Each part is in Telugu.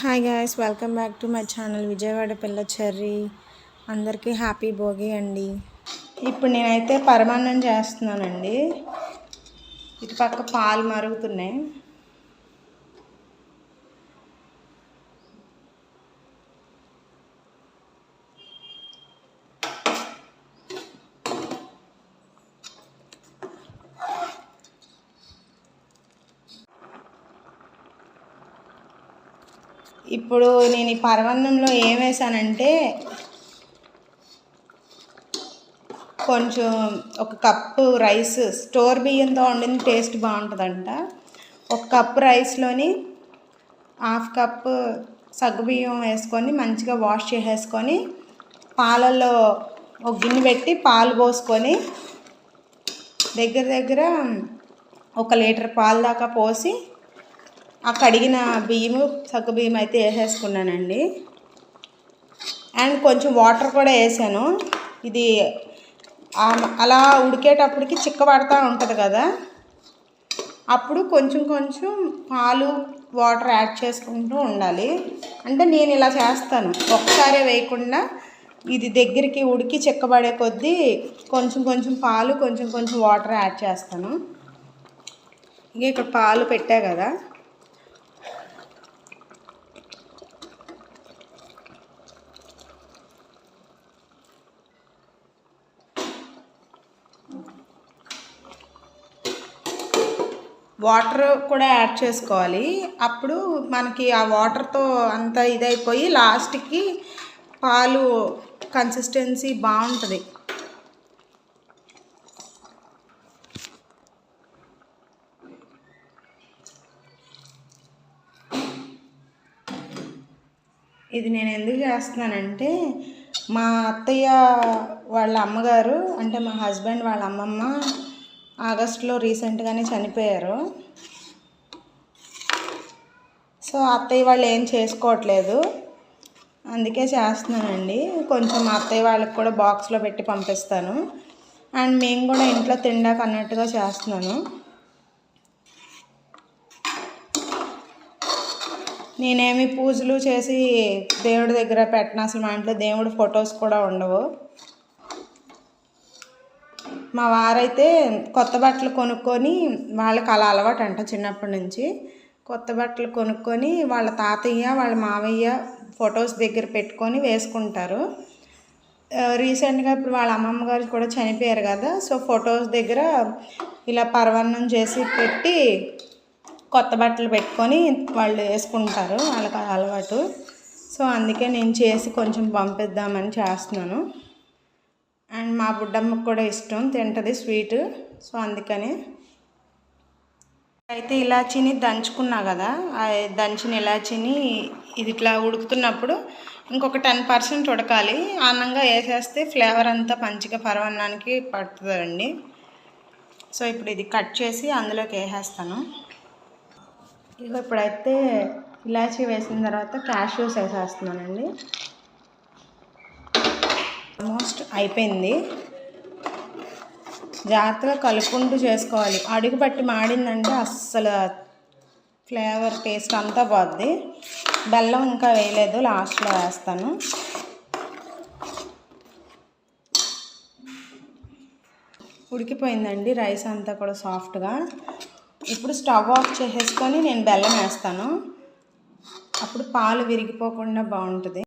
Hi guys welcome back to my channel Vijayawada పిల్ల చెర్రీ అందరికీ హ్యాపీ భోగి అండి. ఇప్పుడు నేనైతే పరమాన్నం చేస్తున్నానండి. ఇటు పక్క పాలు మరుగుతున్నాయి. ఇప్పుడు నేను ఈ పరమాన్నంలో ఏం వేసానంటే కొంచెం ఒక కప్పు రైస్ స్టోర్ బియ్యంతో వండిన టేస్ట్ బాగుంటుందంట. ఒక కప్పు రైస్లోని హాఫ్ కప్పు సగ్గుబియ్యం వేసుకొని మంచిగా వాష్ చేసేసుకొని పాలల్లో ఒక గిన్నె పెట్టి పాలు పోసుకొని దగ్గర దగ్గర ఒక లీటర్ పాలు దాకా పోసి ఆ కడిగిన బియ్యము సగ్గు బియ్యం అయితే వేసేసుకున్నానండి. అండ్ కొంచెం వాటర్ కూడా వేసాను. ఇది అలా ఉడికేటప్పటికి చిక్కబడతా ఉంటుంది కదా. అప్పుడు కొంచెం కొంచెం పాలు వాటర్ యాడ్ చేసుకుంటూ ఉండాలి. అంటే నేను ఇలా చేస్తాను. ఒక్కసారే వేయకుండా ఇది దగ్గరికి ఉడికి చిక్కబడే కొద్దీ కొంచెం కొంచెం పాలు కొంచెం కొంచెం వాటర్ యాడ్ చేస్తాను. ఇంకా ఇక్కడ పాలు పెట్టా కదా. వాటర్ కూడా యాడ్ చేసుకోవాలి. అప్పుడు మనకి ఆ వాటర్తో అంత ఇదైపోయి లాస్ట్కి పాలు కన్సిస్టెన్సీ బాగుంటుంది. ఇది నేను ఎందుకు చేస్తున్నానంటే మా అత్తయ్య వాళ్ళ అమ్మగారు అంటే మా హస్బెండ్ వాళ్ళ అమ్మమ్మ ఆగస్టులో రీసెంట్గానే చనిపోయారు. సో అత్తయ్య వాళ్ళు ఏం చేసుకోవట్లేదు. అందుకే చేస్తున్నానండి. కొంచెం అత్తయ్య వాళ్ళకి కూడా బాక్స్లో పెట్టి పంపిస్తాను. అండ్ మేము కూడా ఇంట్లో తిండాక అన్నట్టుగా చేస్తున్నాను. నేనేమి పూజలు చేసి దేవుడి దగ్గర పెట్టిన. అసలు మా ఇంట్లో దేవుడి ఫొటోస్ కూడా ఉండవు. మా వారైతే కొత్త బట్టలు కొనుక్కొని వాళ్ళకి అలా అలవాటు అంట చిన్నప్పటి నుంచి. కొత్త బట్టలు కొనుక్కొని వాళ్ళ తాతయ్య వాళ్ళ మావయ్య ఫొటోస్ దగ్గర పెట్టుకొని వేసుకుంటారు. రీసెంట్గా ఇప్పుడు వాళ్ళ అమ్మమ్మ గారు కూడా చనిపోయారు కదా సో ఫొటోస్ దగ్గర ఇలా పరవన్నం చేసి పెట్టి కొత్త బట్టలు పెట్టుకొని వాళ్ళు వేసుకుంటారు వాళ్ళకి అలవాటు. సో అందుకే నేను చేసి కొంచెం పంపిద్దామని చేస్తున్నాను. అండ్ మా బుడ్డమ్మకు కూడా ఇష్టం తింటుంది స్వీట్. సో అందుకని అయితే ఇలాచీని దంచుకున్నా కదా దంచిన ఇలాచీని ఇది ఇట్లా ఉడుకుతున్నప్పుడు ఇంకొక టెన్ పర్సెంట్ ఉడకాలి. అన్నంగా వేసేస్తే ఫ్లేవర్ అంతా మంచిగా పరవన్నానికి పడుతుందండి. సో ఇప్పుడు ఇది కట్ చేసి అందులోకి వేసేస్తాను. ఇక ఇప్పుడైతే ఇలాచీ వేసిన తర్వాత క్యాష్యూస్ వేసేస్తున్నానండి. ఆల్మోస్ట్ అయిపోయింది. జాగ్రత్తగా కలుపుకుంటూ చేసుకోవాలి. అడుగు పట్టి మాడిందంటే అస్సలు ఫ్లేవర్ టేస్ట్ అంతా పోద్ది. బెల్లం ఇంకా వేయలేదు లాస్ట్లో వేస్తాను. ఉడికిపోయిందండి రైస్ అంతా కూడా సాఫ్ట్గా. ఇప్పుడు స్టవ్ ఆఫ్ చేసేసుకొని నేను బెల్లం వేస్తాను. అప్పుడు పాలు విరిగిపోకుండా బాగుంటుంది.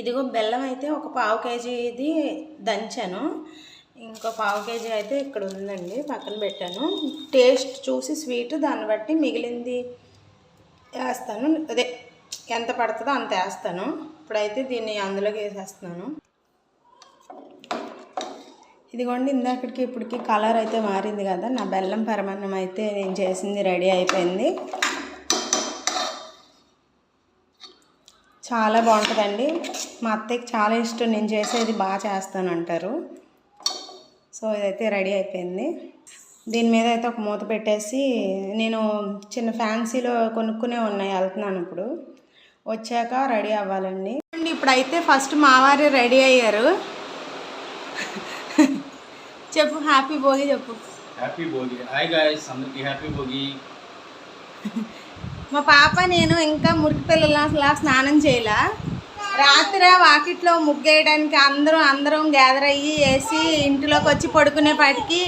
ఇదిగో బెల్లం అయితే ఒక పావు కేజీది దంచాను. ఇంకో పావు కేజీ అయితే ఇక్కడ ఉందండి పక్కన పెట్టాను. టేస్ట్ చూసి స్వీట్ దాన్ని బట్టి మిగిలింది వేస్తాను. అదే ఎంత పడుతుందో అంత వేస్తాను. ఇప్పుడైతే దీన్ని అందులోకి వేసేస్తున్నాను. ఇదిగోండి ఇందాకటికి ఇప్పటికి కలర్ అయితే మారింది కదా నా బెల్లం పరమాన్నం అయితే నేను చేసింది రెడీ అయిపోయింది. చాలా బాగుంటుందండి. మా అత్తయ్యకి చాలా ఇష్టం. నేను చేసేది బాగా చేస్తాను అంటారు సో ఇదైతే రెడీ అయిపోయింది. దీని మీద అయితే ఒక మూత పెట్టేసి నేను చిన్న ఫ్యాన్సీలో కొనుక్కునే ఉన్నాయి. వెళ్తున్నాను ఇప్పుడు. వచ్చాక రెడీ అవ్వాలండి. అండి ఇప్పుడైతే ఫస్ట్ మావారి రెడీ అయ్యారు. చెప్పు హ్యాపీ భోగి చెప్పు. Happy Bhogi. Hi guys happy Bhogi. మా పాప నేను ఇంకా మురికి పిల్లల స్నానం చేయలే? రాత్రి వాకిట్లో ముగ్గేయడానికి అందరూ అందరం గ్యాదర్ అయ్యి వేసి ఇంటిలోకి వచ్చి పడుకునేపాటికి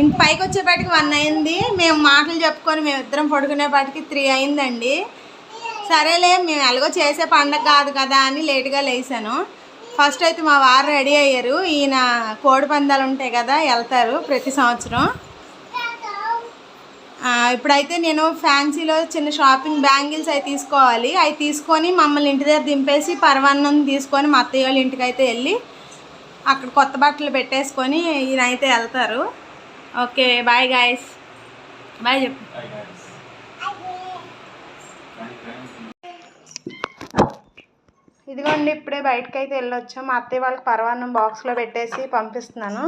ఇంటి పైకి వచ్చేపాటికి వన్ అయింది. మేము మాటలు చెప్పుకొని మేము ఇద్దరం పడుకునేపాటికి త్రీ అయిందండి. సరేలే మేము ఎలాగో చేసే పండగ కాదు కదా అని లేట్గా లేసాను. ఫస్ట్ అయితే మా వారు రెడీ అయ్యారు. ఈయన కోడి పందాలు ఉంటాయి కదా వెళ్తారు ప్రతి సంవత్సరం. ఇప్పుడైతే నేను ఫ్యాన్సీలో చిన్న షాపింగ్ బ్యాంగిల్స్ అవి తీసుకోవాలి. అవి తీసుకొని మమ్మల్ని ఇంటి దగ్గర దింపేసి పర్వాన్నం తీసుకొని మా అత్తయ్య వాళ్ళ ఇంటికి అయితే వెళ్ళి అక్కడ కొత్త బట్టలు పెట్టేసుకొని ఈయన అయితే వెళ్తారు. Okay bye guys. బాయ్ చెప్పు. ఇదిగోండి ఇప్పుడే బయటకు అయితే వెళ్ళొచ్చాం. మా అత్తయ్య వాళ్ళకి పరవాన్నం బాక్స్లో పెట్టేసి పంపిస్తున్నాను.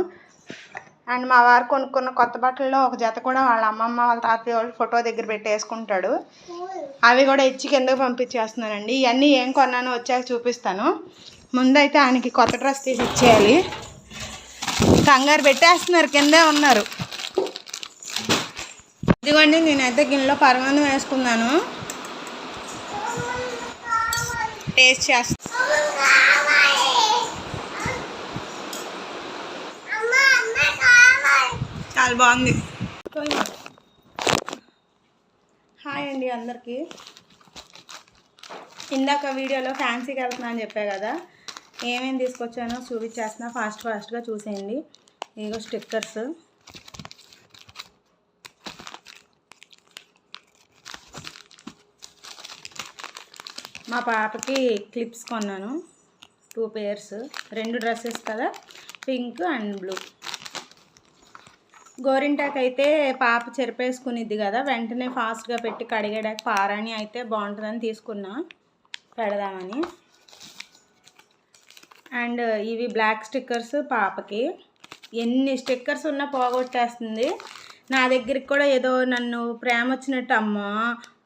అండ్ మా వారు కొనుక్కున్న కొత్త బట్టల్లో ఒక జత కూడా వాళ్ళ అమ్మమ్మ వాళ్ళ తాతయ్య వాళ్ళు ఫోటో దగ్గర పెట్టేసుకుంటాడు. అవి కూడా ఇచ్చి కిందకు పంపించేస్తున్నానండి ఇవన్నీ ఏం కొన్నానో వచ్చాక చూపిస్తాను. ముందైతే ఆయనకి కొత్త డ్రెస్ తీసి ఇచ్చేయాలి. కంగారు పెట్టేస్తున్నారు కిందే ఉన్నారు. ఇదిగోండి నేనైతే గిన్నెలో పరమాన్నం వేసుకున్నాను. టేస్ట్ చేస్తాను చాలా బాగుంది. హాయ్ అండి అందరికీ. ఇందాక వీడియోలో ఫ్యాన్సీకి వెళ్తున్నా అని చెప్పా కదా ఏమేమి తీసుకొచ్చానో చూపించేస్తున్నా. ఫాస్ట్ ఫాస్ట్గా చూసేయండి. ఇదిగో స్టిక్కర్స్. మా పాపకి క్లిప్స్ కొన్నాను. Two pairs. రెండు డ్రెస్సెస్ కదా పింక్ అండ్ బ్లూ. గోరింటాకు అయితే పాప చెరిపేసుకునిద్ది కదా వెంటనే ఫాస్ట్గా పెట్టి కడిగేడాక పారాణి అయితే బాగుంటుందని తీసుకున్నా. పెడదామని. అండ్ ఇవి బ్లాక్ స్టిక్కర్స్ పాపకి. ఎన్ని స్టిక్కర్స్ ఉన్నా పోగొట్టేస్తుంది. నా దగ్గరికి కూడా ఏదో నన్ను ప్రేమ వచ్చినట్టు అమ్మా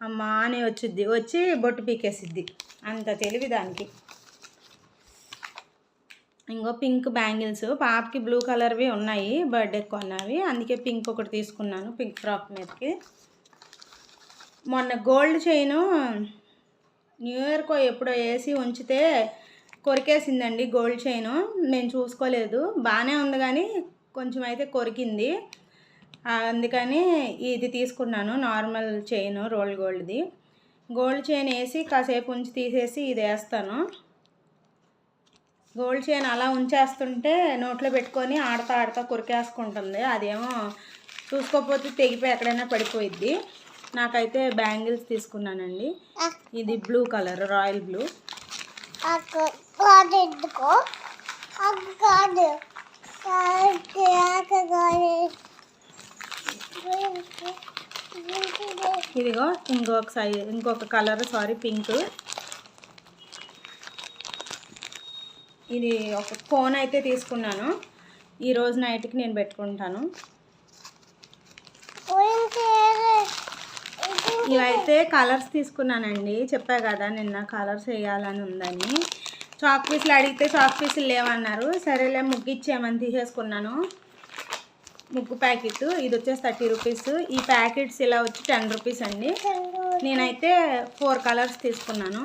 అమ్మా అని వచ్చిద్ది. వచ్చి బొట్టు పీకేసిద్ది. అంత తెలివి దానికి. ఇంకో పింక్ బ్యాంగిల్స్. పాపకి బ్లూ కలర్వి ఉన్నాయి బర్త్డే కొన్నవి. అందుకే పింక్ ఒకటి తీసుకున్నాను పింక్ ఫ్రాక్ మీదకి. మొన్న గోల్డ్ చైను న్యూ ఇయర్కో ఎప్పుడో వేసి ఉంచితే కొరికేసిందండి గోల్డ్ చైను. నేను చూసుకోలేదు. బాగానే ఉంది కానీ కొంచెం అయితే కొరికింది అందుకని ఇది తీసుకున్నాను నార్మల్ చైన్ రోల్ గోల్డ్ది. గోల్డ్ చైన్ వేసి కాసేపు ఉంచి తీసేసి ఇది వేస్తాను. గోల్డ్ చైన్ అలా ఉంచేస్తుంటే నోట్లో పెట్టుకొని ఆడతా ఆడతా కొరికేసుకుంటుంది. అదేమో చూసుకోకపోతే తెగిపోయి ఎక్కడైనా పడిపోయిద్ది. నాకైతే బ్యాంగిల్స్ తీసుకున్నానండి. ఇది బ్లూ కలర్ రాయల్ బ్లూ. ఇదిగో ఇంకొక సైజ్ ఇంకొక కలర్ సారీ పింక్. ఇది ఒక ఫోన్ అయితే తీసుకున్నాను. ఈ రోజు నైట్కి నేను పెట్టుకుంటాను. ఇవైతే కలర్స్ తీసుకున్నానండి. చెప్పా కదా నిన్న కలర్స్ వేయాలని ఉందని. చాక్ పీసులు అడిగితే చాక్ పీసులు లేవన్నారు. సరేలే ముగ్గు ఇచ్చేయమని తీసేసుకున్నాను. ముగ్గు ప్యాకెట్ ఇది వచ్చేసి థర్టీ రూపీస్. ఈ ప్యాకెట్స్ ఇలా వచ్చి టెన్ రూపీస్ అండి. నేనైతే ఫోర్ కలర్స్ తీసుకున్నాను.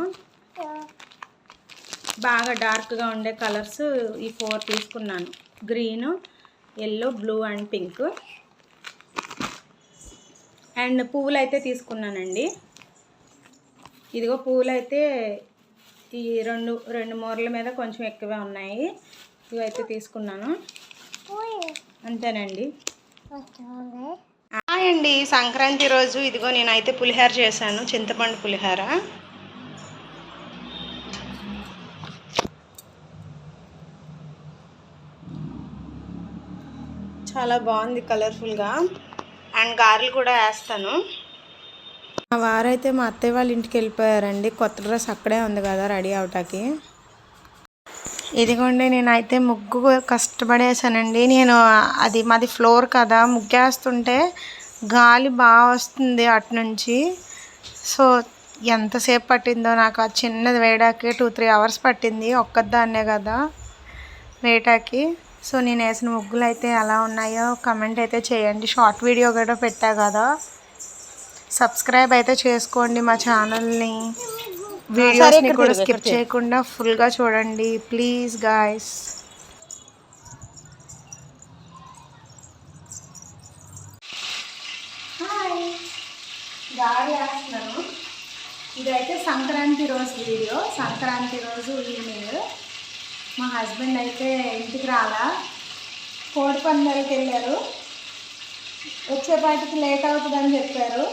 బాగా డార్క్గా ఉండే కలర్స్ ఈ ఫోర్ తీసుకున్నాను. Green yellow blue and pink. And పువ్వులు అయితే తీసుకున్నానండి. ఇదిగో పువ్వులు అయితే ఈ రెండు రెండు మూరల మీద కొంచెం ఎక్కువే ఉన్నాయి. ఇవైతే తీసుకున్నాను. అంతేనండి. అండి. సంక్రాంతి రోజు ఇదిగో నేనైతే పులిహోర చేశాను. చింతపండు పులిహోర. చాలా బాగుంది కలర్ఫుల్గా. అండ్ గారెలు కూడా వేస్తాను. మా వారైతే మా అత్తయ్య వాళ్ళ ఇంటికి వెళ్ళిపోయారండి. కొత్త డ్రెస్ అక్కడే ఉంది కదా రెడీ అవటానికి. ఇదిగోండి నేనైతే ముగ్గు కష్టపడేసానండి నేను అది మాది ఫ్లోర్ కదా ముగ్గేస్తుంటే గాలి బాగా వస్తుంది అటు నుంచి సో ఎంతసేపు పట్టిందో నాకు ఆ చిన్నది వేయడానికి టూ త్రీ అవర్స్ పట్టింది. ఒక్కదాన్నే కదా వేయటానికి. సో నేను వేసిన ముగ్గులు అయితే ఎలా ఉన్నాయో కమెంట్ అయితే చేయండి. షార్ట్ వీడియో కూడా పెట్టా కదా. సబ్స్క్రైబ్ అయితే చేసుకోండి మా ఛానల్ని వీడియోస్ని కూడా స్కిప్ చేయకుండా ఫుల్గా చూడండి. ప్లీజ్ గాయస్ హాయ్ గాలి వేస్తున్నాను. ఇదైతే సంక్రాంతి రోజు వీడియో సంక్రాంతి రోజు ఈవినింగ్ మా హస్బెండ్ అయితే ఇంటికి రాలా. కోడి పందాలకి వెళ్ళారు. వచ్చేపాటికి లేట్ అవుతుందని చెప్పారు.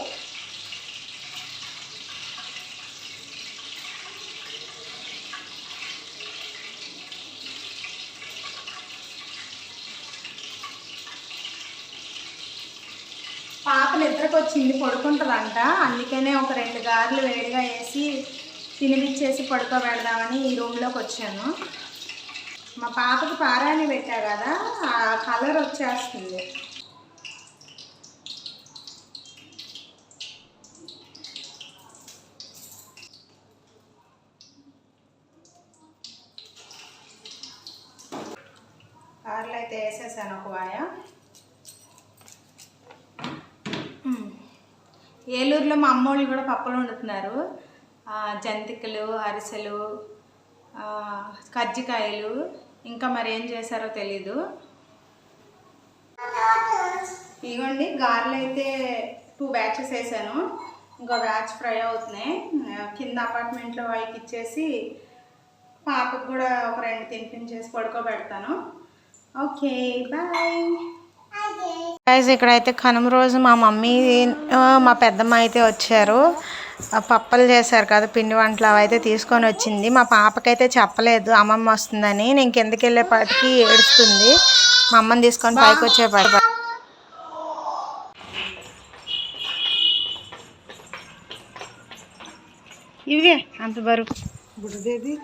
పాప నిద్రకు వచ్చింది పడుకుంటుందంట. అందుకనే ఒక రెండు గారెలు వేడిగా వేసి తినిపించేసి పడుకోబెడదామని ఈ రూమ్లోకి వచ్చాను. మా పాపకు పారాని పెట్టా కదా ఆ కలర్ వచ్చేస్తుంది. కార్లు అయితే వేసేసాను ఒక వాయ. ఏలూరులో మా అమ్మోళ్ళు కూడా పప్పలు వండుతున్నారు. ఆ, జంతికలు అరిసెలు కజ్జికాయలు ఇంకా మరి ఏం చేశారో తెలీదు. ఇదిగోండి గారెలు అయితే టూ బ్యాచెస్ వేసాను. ఇంకో బ్యాచ్ ఫ్రై అవుతున్నాయి. కింద అపార్ట్మెంట్లో వాళ్ళకి ఇచ్చేసి పాపకు కూడా ఒక రెండు తినిపించేసి పడుకోబెడతాను. Okay bye. గైస్ ఇక్కడైతే కనుమ రోజు మా మమ్మీ మా పెద్దమ్మ అయితే వచ్చారు. పప్పలు చేశారు కదా పిండి వంటలు అవి అయితే తీసుకొని వచ్చింది. మా పాపకైతే చెప్పలేదు అమ్మమ్మ వస్తుందని. నేను కిందకి వెళ్ళేపాటికి ఏడుస్తుంది. మా అమ్మని తీసుకొని పైకి వచ్చేపాటి ఇవే అంత బరువు. బుడ్డదేది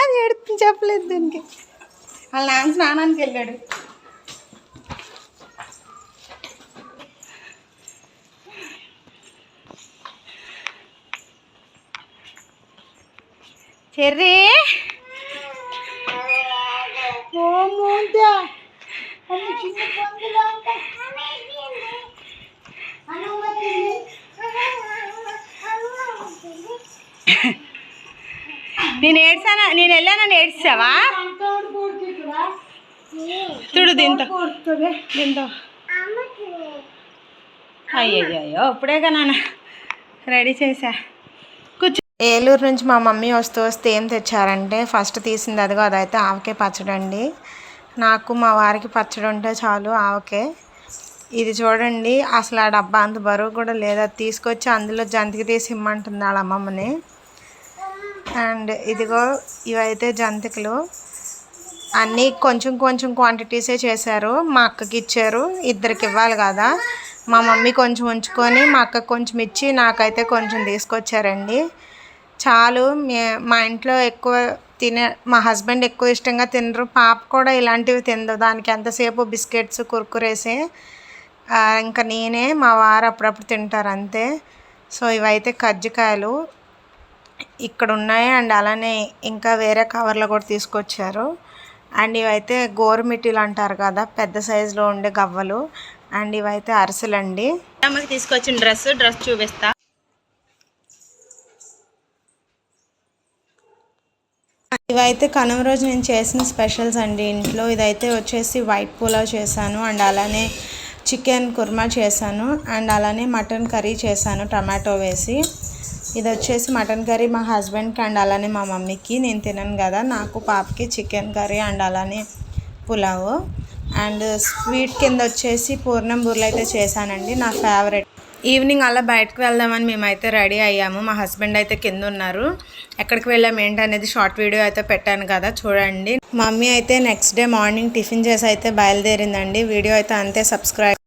అది ఏడుతుంది చెప్పలేదు దీనికి. వాళ్ళ నాన్న స్నానానికి వెళ్ళాడు. చెర్రీ. నేను ఏడ్చానా? నేను వెళ్ళానని ఏడ్చావా? చూడు దీంతో. కొడుతుంది అయ్యో అయ్యయ్యో ఇప్పుడేగా నాన్న. రెడీ చేశా. ఏలూరు నుంచి మా మమ్మీ వస్తూ వస్తే ఏం తెచ్చారంటే ఫస్ట్ తీసింది అదిగో అదైతే ఆవకే పచ్చడి అండి. నాకు మా వారికి పచ్చడి ఉంటే చాలు ఆవకే. ఇది చూడండి అసలు ఆ డబ్బా అంత బరువు కూడా లేదు. అది తీసుకొచ్చి అందులో జంతికి తీసి ఇమ్మంటుంది వాళ్ళ అమ్మమ్మని. అండ్ ఇదిగో ఇవైతే జంతికలు. అన్నీ కొంచెం కొంచెం క్వాంటిటీసే చేశారు. మా అక్కకి ఇచ్చారు. ఇద్దరికి ఇవ్వాలి కదా. మా మమ్మీ కొంచెం ఉంచుకొని మా అక్కకి కొంచెం ఇచ్చి నాకైతే కొంచెం తీసుకొచ్చారండి. చాలు మే- మా ఇంట్లో ఎక్కువ తినే మా హస్బెండ్ ఎక్కువ ఇష్టంగా తినరు. పాప కూడా ఇలాంటివి తినదు. దానికి ఎంతసేపు బిస్కెట్స్ కుర్కురేసే ఇంకా నేనే మా వారు అప్పుడప్పుడు తింటారు అంతే. సో ఇవైతే కజ్జికాయలు ఇక్కడ ఉన్నాయి. అండ్ అలానే ఇంకా వేరే కవర్లో కూడా తీసుకొచ్చారు. అండ్ ఇవైతే గోరుమిట్టిలు అంటారు కదా పెద్ద సైజులో ఉండే గవ్వలు. అండ్ ఇవైతే అరిసెలు అండి అమ్మకి తీసుకొచ్చిన డ్రెస్ డ్రెస్ చూపిస్తా. ఇవైతే కనుమ రోజు నేను చేసిన స్పెషల్స్ అండి. ఇంట్లో ఇదైతే వచ్చేసి వైట్ పులావ్ చేశాను అండ్ అలానే చికెన్ కుర్మా చేశాను అండ్ అలానే మటన్ కర్రీ చేశాను టమాటో వేసి. ఇది వచ్చేసి మటన్ కర్రీ మా హస్బెండ్కి అండ్ అలానే మా మమ్మీకి. నేను తినను కదా నాకు పాపకి చికెన్ కర్రీ అండ్ అలానే పులావ్. అండ్ స్వీట్ కింద వచ్చేసి పూర్ణం బూరెలు అయితే చేశానండి. నా ఫేవరెట్. ఈవినింగ్ అలా బయటకు వెళ్దామని మేమైతే రెడీ అయ్యాము. మా హస్బెండ్ అయితే కింద ఉన్నారు. ఎక్కడికి వెళ్ళాము ఏంటనేది షార్ట్ వీడియో అయితే పెట్టాను కదా చూడండి. మమ్మీ అయితే నెక్స్ట్ డే మార్నింగ్ టిఫిన్ చేసి అయితే బయలుదేరిందండి. వీడియో అయితే అంతే సబ్స్క్రైబ్